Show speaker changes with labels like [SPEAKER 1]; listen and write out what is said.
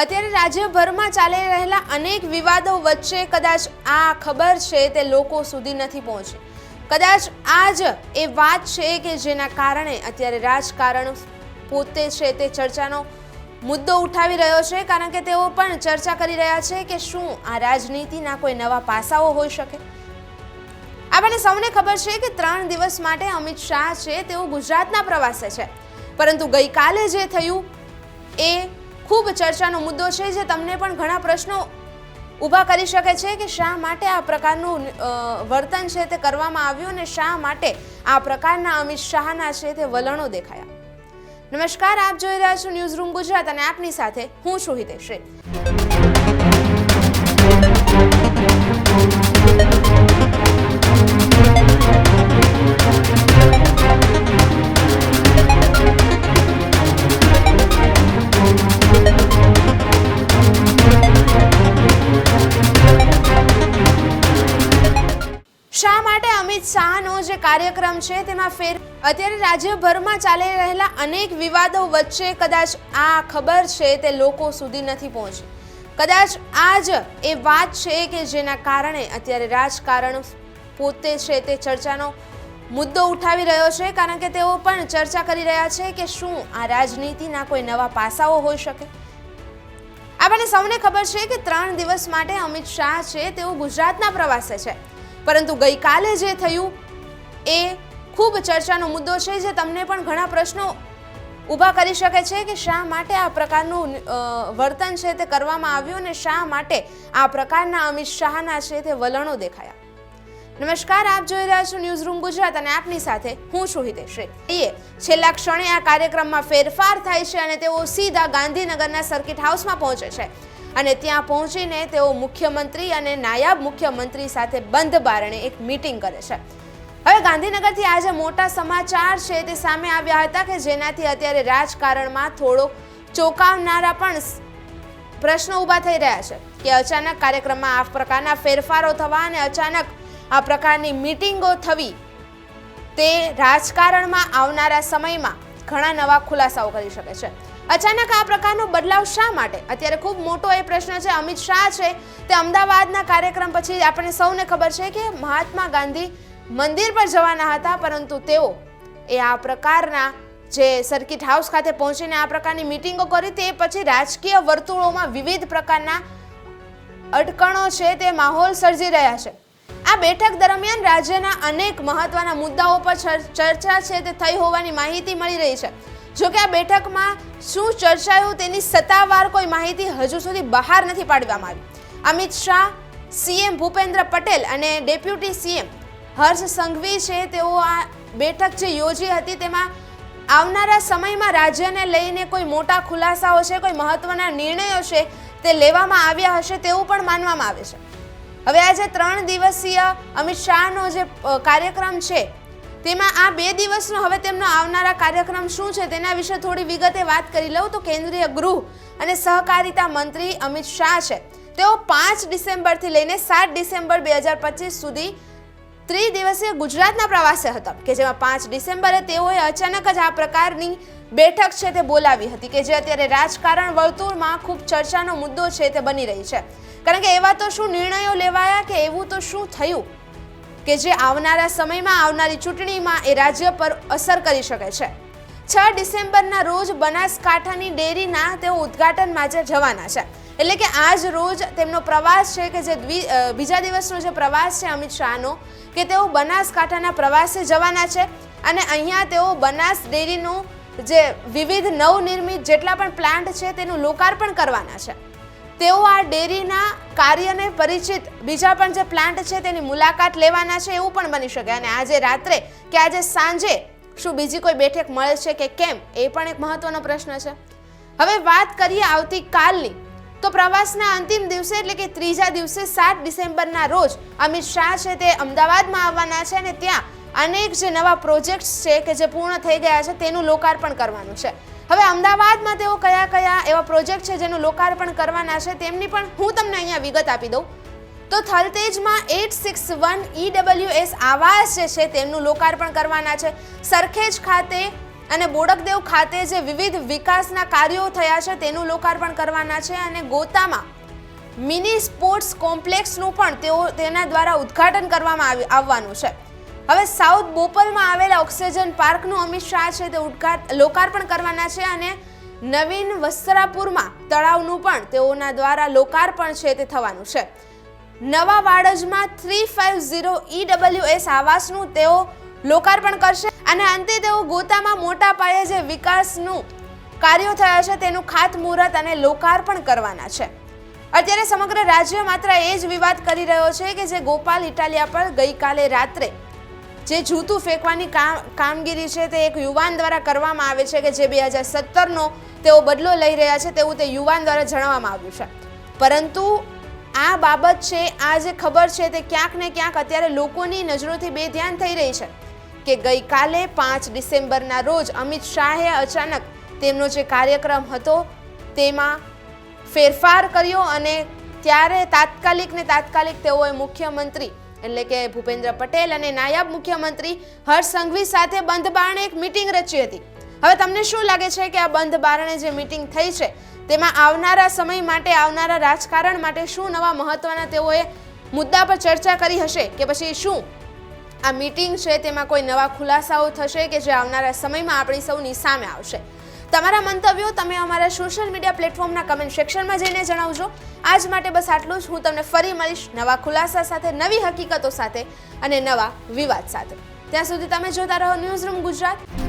[SPEAKER 1] અત્યારે રાજ્યભરમાં ચાલી રહેલા અનેક વિવાદો વચ્ચે કદાચ આ ખબર છે તે લોકો સુધી નથી પહોંચી. કદાચ આ જ એ વાત છે કે જેના કારણે અત્યારે રાજકારણ પોતે છે તે ચર્ચાનો મુદ્દો ઉઠાવી રહ્યો છે, કારણ કે તેઓ પણ ચર્ચા કરી રહ્યા છે કે શું આ રાજનીતિના કોઈ નવા પાસાઓ હોઈ શકે. આપણને સૌને ખબર છે કે ત્રણ દિવસ માટે અમિત શાહ છે, તેઓ ગુજરાતના પ્રવાસે છે. પરંતુ ગઈકાલે જે થયું એ ખૂબ ચર્ચાનો મુદ્દો છે જે તમને પણ ઘણા પ્રશ્નો ઊભા કરી શકે છે કે શા માટે આ પ્રકારનું વર્તન છે તે કરવામાં આવ્યું અને શા માટે આ પ્રકારના અમિત શાહના છે તે વલણો દેખાયા. નમસ્કાર, આપ જોઈ રહ્યા છો ન્યૂઝ રૂમ ગુજરાત અને આપની સાથે હું છું હિતેશ્રી શા માટે અમિત શાહનો જે કાર્યક્રમ છે તેમાં ફેર અત્યારે રાજ્યભરમાં ચાલી રહેલા અનેક વિવાદો વચ્ચે કદાચ આ ખબર છે તે લોકો સુધી નથી પહોંચી. કદાચ આ જ એ વાત છે કે જેના કારણે અત્યારે રાજકારણ પોતે છે તે ચર્ચાનો મુદ્દો ઉઠાવી રહ્યો છે, કારણ કે તેઓ પણ ચર્ચા કરી રહ્યા છે કે શું આ રાજનીતિના કોઈ નવા પાસાઓ હોઈ શકે. આપણને સૌને ખબર છે કે ત્રણ દિવસ માટે અમિત શાહ છે તેઓ ગુજરાતના પ્રવાસે છે. પરંતુ ગઈકાલે જે થયું એ ખૂબ ચર્ચાનો મુદ્દો છે જે તમને પણ ઘણા પ્રશ્નો ઊભા કરી શકે છે કે શા માટે આ પ્રકારનું વર્તન છે તે કરવામાં આવ્યું અને શા માટે આ પ્રકારના અમિત શાહના છે તે વલણો દેખાયા. નમસ્કાર, આપ જોઈ રહ્યા છો ન્યૂઝ રૂમ ગુજરાત અને આપની સાથે હું છું હિતેશ્રી એ છેલ્લા ક્ષણે આ કાર્યક્રમમાં ફેરફાર થાય છે અને તેઓ સીધા ગાંધીનગરના સર્કિટ હાઉસમાં પહોંચે છે. અને ત્યાં પહોંચીને તેઓ મુખ્યમંત્રી અને નાયબ મુખ્યમંત્રી સાથે બંધ બારણે એક મિટિંગ કરે છે. હવે ગાંધીનગરથી આજે મોટા સમાચાર છે તે સામે આવ્યા હતા કે જેનાથી અત્યારે રાજકારણમાં થોડો ચોંકાવનારા પણ પ્રશ્નો ઊભા થઈ રહ્યા છે કે અચાનક કાર્યક્રમમાં આ પ્રકારના ફેરફારો થવા અને અચાનક આ પ્રકારની મીટિંગો થવી તે રાજકારણમાં આવનારા સમયમાં ઘણા નવા ખુલાસાઓ કરી શકે છે. અચાનક આ પ્રકારનો બદલાવ શા માટે? અત્યારે ખૂબ મોટો એ પ્રશ્ન છે, અમિત શાહ છે, તે અમદાવાદના કાર્યક્રમ પછી આપણને સૌને ખબર છે કે મહાત્મા ગાંધી મંદિર પર જવાના હતા, પરંતુ તેઓ એ આ પ્રકારના જે સર્કિટ હાઉસ ખાતે પહોંચીને આ પ્રકારની મિટિંગો કરી, તે પછી રાજકીય વર્તુળોમાં વિવિધ પ્રકારના અટકણો છે, તે માહોલ સર્જી રહ્યા છે. આ બેઠક દરમિયાન રાજ્યના અનેક મહત્વના મુદ્દાઓ પર ચર- ચર્ચા છે, તે થઈ હોવાની માહિતી મળી રહી છે. જો કે આ બેઠકમાં શું ચર્ચાયું તેની સત્તાવાર કોઈ માહિતી હજુ સુધી બહાર નથી પાડવામાં આવી. અમિત શાહ, સીએમ ભૂપેન્દ્ર પટેલ અને ડેપ્યુટી સીએમ હર્ષ સંઘવી છે તેઓ આ બેઠક જે યોજી હતી તેમાં આવનારા સમયમાં રાજ્યને લઈને કોઈ મોટા ખુલાસાઓ છે, કોઈ મહત્વના નિર્ણયો છે તે લેવામાં આવ્યા હશે તેવું પણ માનવામાં આવે છે. હવે આજે ત્રણ દિવસીય અમિત શાહનો જે કાર્યક્રમ છે તેમાં આ બે દિવસનો હવે તેમનો આવનારા કાર્યક્રમ શું છે તેના વિશે થોડી વિગતે વાત કરી લઉં તો કેન્દ્રીય ગૃહ અને સહકારિતા મંત્રી અમિત શાહ છે. તેઓ પાંચ ડિસેમ્બરથી લઈને સાત ડિસેમ્બર બે હજાર પચીસ સુધી ત્રિદિવસીય ગુજરાતના પ્રવાસે હતા કે જેમાં પાંચ ડિસેમ્બરે તેઓએ અચાનક જ આ પ્રકારની બેઠક છે તે બોલાવી હતી કે જે અત્યારે રાજકારણ વર્તુળમાં ખૂબ ચર્ચાનો મુદ્દો છે તે બની રહી છે. કારણ કે એવા તો શું નિર્ણયો લેવાયા કે એવું તો શું થયું? કે જે આવનારા સમયમાં આવનારી ચૂંટણીમાં એ રાજ્ય પર અસર કરી શકે છે. છ ડિસેમ્બરના રોજ બનાસકાંઠાની ડેરીના તેઓ ઉદ્ઘાટન માટે જવાના છે. એટલે કે આજ રોજ તેમનો પ્રવાસ છે કે જે બીજા દિવસનો જે પ્રવાસ છે અમિત શાહનો, કે તેઓ બનાસકાંઠાના પ્રવાસે જવાના છે. અને અહીંયા તેઓ બનાસ ડેરીનું જે વિવિધ નવનિર્મિત જેટલા પણ પ્લાન્ટ છે તેનું લોકાર્પણ કરવાના છે. તેઓ આ ડેરીના કાર્યને પરિચિત બીજા પણ જે પ્લાન્ટ છે તેની મુલાકાત લેવાના છે એવું પણ બની શકે. અને આજે રાત્રે કે આજે સાંજે શું બીજી કોઈ બેઠક મળે છે કે કેમ, એ પણ એક મહત્વનો પ્રશ્ન છે. હવે વાત કરીએ આવતીકાલની તો પ્રવાસના અંતિમ દિવસે એટલે કે ત્રીજા દિવસે સાત ડિસેમ્બરના રોજ અમિત શાહ છે તે અમદાવાદમાં આવવાના છે અને ત્યાં અનેક જે નવા પ્રોજેક્ટ્સ છે કે જે પૂર્ણ થઈ ગયા છે તેનું લોકાર્પણ કરવાનું છે. હવે અમદાવાદમાં તેઓ કયા કયા એવા પ્રોજેક્ટ છે જેનું લોકાર્પણ કરવાના છે તેમની પણ હું તમને અહીંયા વિગત આપી દઉં. તો થલતેજમાં એટ સિક્સ વન ઈડબ્લ્યુએસ આવાસ જે છે તેમનું લોકાર્પણ કરવાના છે. સરખેજ ખાતે અને બોડકદેવ ખાતે જે વિવિધ વિકાસના કાર્યો થયા છે તેનું લોકાર્પણ કરવાના છે અને ગોતામાં મિની સ્પોર્ટ્સ કોમ્પ્લેક્સનું પણ તેઓ તેના દ્વારા ઉદ્ઘાટન કરવામાં આવી- આવવાનું છે. હવે સાઉથ બોપલમાં આવેલા ઓક્સિજન પાર્કનું અમિત શાહ છે તે ઉદ્ઘાટ, લોકાર્પણ કરવાના છે અને નવીન વસ્ત્રાપુરમાં તળાવનું પણ તેઓના દ્વારા લોકાર્પણ છે તે થવાનું છે. નવા વાડજમાં થ્રી ફાઇવ ઝીરો ઈડબ્લ્યુએસ આવાસનું તેઓ લોકાર્પણ કરશે અને અંતે તેઓ ગોતામાં મોટા પાયે જે વિકાસનું કાર્યો થયા છે તેનું ખાતમુહૂર્ત અને લોકાર્પણ કરવાના છે. અત્યારે સમગ્ર રાજ્ય માત્ર એ જ વિવાદ કરી રહ્યો છે કે જે ગોપાલ ઇટાલિયા પર ગઈકાલે રાત્રે જે જૂતું ફેંકવાની કામ કામગીરી છે તે એક યુવાન દ્વારા કરવામાં આવે છે કે જે બે હજાર સત્તરનો તેઓ બદલો લઈ રહ્યા છે તેવું તે યુવાન દ્વારા જણાવવામાં આવ્યું છે. પરંતુ આ બાબત છે, આ જે ખબર છે તે ક્યાંક ને ક્યાંક અત્યારે લોકોની નજરોથી બે ધ્યાન થઈ રહી છે કે ગઈકાલે પાંચ ડિસેમ્બરના રોજ અમિત શાહે અચાનક તેમનો જે કાર્યક્રમ હતો તેમાં ફેરફાર કર્યો અને ત્યારે તાત્કાલિક ને તાત્કાલિક તેઓએ મુખ્યમંત્રી એટલે કે ભૂપેન્દ્ર પટેલ અને નાયબ મુખ્યમંત્રી હર્ષ સંઘવી સાથે બંધ બારણે એક મિટિંગ રચી હતી. હવે તમને શું લાગે છે કે આ બંધ બારણે જે મિટિંગ થઈ છે, તેમાં આવનારા સમય માટે, આવનારા રાજકારણ માટે શું નવા મહત્વના તેઓએ મુદ્દા પર ચર્ચા કરી હશે કે પછી શું? આ મીટિંગ છે તેમાં કોઈ નવા ખુલાસાઓ થશે કે જે આવનારા સમયમાં આપણી સૌની સામે આવશે? તમારા મંતવ્યો તમે અમારા સોશિયલ મીડિયા પ્લેટફોર્મના કમેન્ટ સેક્શનમાં જઈને જણાવજો. આજ માટે બસ આટલું જ. હું તમને ફરી મળીશ નવા ખુલાસા સાથે, નવી હકીકતો સાથે અને નવા વિવાદ સાથે. ત્યાં સુધી તમે જોતા રહો ન્યૂઝ રૂમ ગુજરાત.